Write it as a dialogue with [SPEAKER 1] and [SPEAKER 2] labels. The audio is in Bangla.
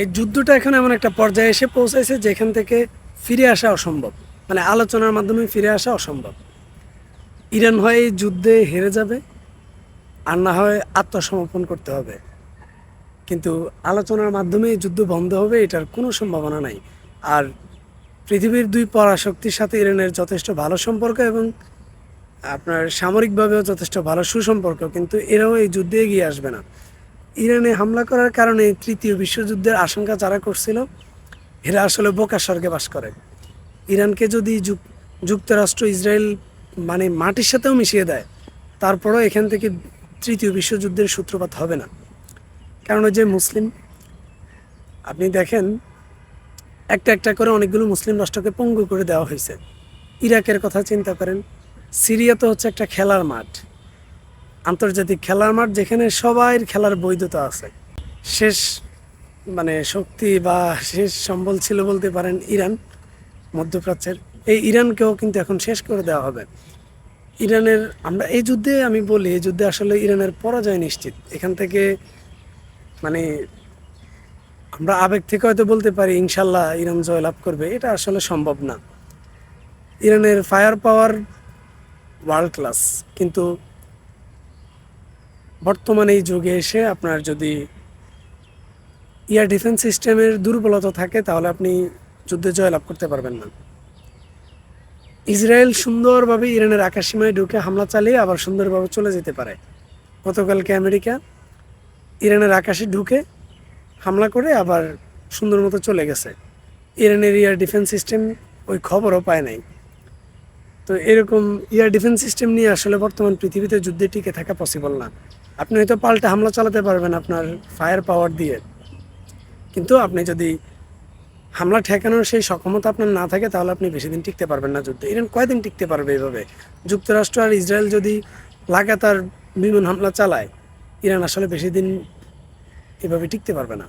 [SPEAKER 1] এই যুদ্ধটা এখন এমন একটা পর্যায়ে এসে পৌঁছাইছে যেখান থেকে ফিরে আসা অসম্ভব। মানে আলোচনার মাধ্যমে ফিরে আসা অসম্ভব। ইরান হয় এই যুদ্ধে হেরে যাবে, আর না হয় আত্মসমর্পণ করতে হবে। কিন্তু আলোচনার মাধ্যমে যুদ্ধ বন্ধ হবে, এটার কোনো সম্ভাবনা নাই। আর পৃথিবীর দুই পরাশক্তির সাথে ইরানের যথেষ্ট ভালো সম্পর্ক এবং আপনার সামরিকভাবেও যথেষ্ট ভালো সুসম্পর্ক, কিন্তু এরাও এই যুদ্ধে এগিয়ে আসবে না। ইরানে হামলা করার কারণে তৃতীয় বিশ্বযুদ্ধের আশঙ্কা যারা করছিল, এরা আসলে বোকা স্বর্গে বাস করে। ইরানকে যদি যুক্তরাষ্ট্র ইসরায়েল মানে মাটির সাথেও মিশিয়ে দেয়, তারপরও এখান থেকে তৃতীয় বিশ্বযুদ্ধের সূত্রপাত হবে না। কারণ যে মুসলিম, আপনি দেখেন, একটা একটা করে অনেকগুলো মুসলিম রাষ্ট্রকে পঙ্গু করে দেওয়া হয়েছে। ইরাকের কথা চিন্তা করেন, সিরিয়া তো হচ্ছে একটা খেলার মাঠ। আন্তর্জাতিক খেলার মাঠ যেখানে সবাই খেলার বৈধতা আছে। শেষ মানে শক্তি বা শেষ সম্বল ছিল বলতে পারেন ইরান, মধ্যপ্রাচ্যের। এই ইরানকেও কিন্তু এখন শেষ করে দেওয়া হবে। ইরানের, আমরা এই যুদ্ধে আমি বলি, এই যুদ্ধে আসলে ইরানের পরাজয় নিশ্চিত। এখান থেকে মানে আমরা আবেগ থেকে হয়তো বলতে পারি, ইনশাল্লাহ ইরান জয়লাভ করবে। এটা আসলে সম্ভব না। ইরানের ফায়ার পাওয়ার ওয়ার্ল্ড ক্লাস। কিন্তু বর্তমানে এই যুগে এসে আপনার যদি ইয়ার ডিফেন্স সিস্টেমের দুর্বলতা থাকে, তাহলে আপনি যুদ্ধে জয়লাভ করতে পারবেন না। ইসরায়েল সুন্দরভাবে ইরানের আকাশসীমায় ঢুকে হামলা চালিয়ে আবার সুন্দরভাবে চলে যেতে পারে। গতকালকে আমেরিকা ইরানের আকাশে ঢুকে হামলা করে আবার সুন্দর মতো চলে গেছে। ইরানের ইয়ার ডিফেন্স সিস্টেম ওই খবরও পায় নাই। তো এরকম ইয়ার ডিফেন্স সিস্টেম নিয়ে আসলে বর্তমান পৃথিবীতে যুদ্ধে টিকে থাকা পসিবল না। আপনি হয়তো পাল্টা হামলা চালাতে পারবেন আপনার ফায়ার পাওয়ার দিয়ে। কিন্তু আপনি যদি হামলা ঠেকানোর সেই সক্ষমতা আপনার না থাকে, তাহলে আপনি বেশি দিন টিকতে পারবেন না যুদ্ধে। ইরান কয়দিন টিকতে পারবে এইভাবে? যুক্তরাষ্ট্র আর ইসরায়েল যদি লাগাতার বিমান হামলা চালায়, ইরান আসলে বেশি দিন এভাবে টিকতে পারবে না।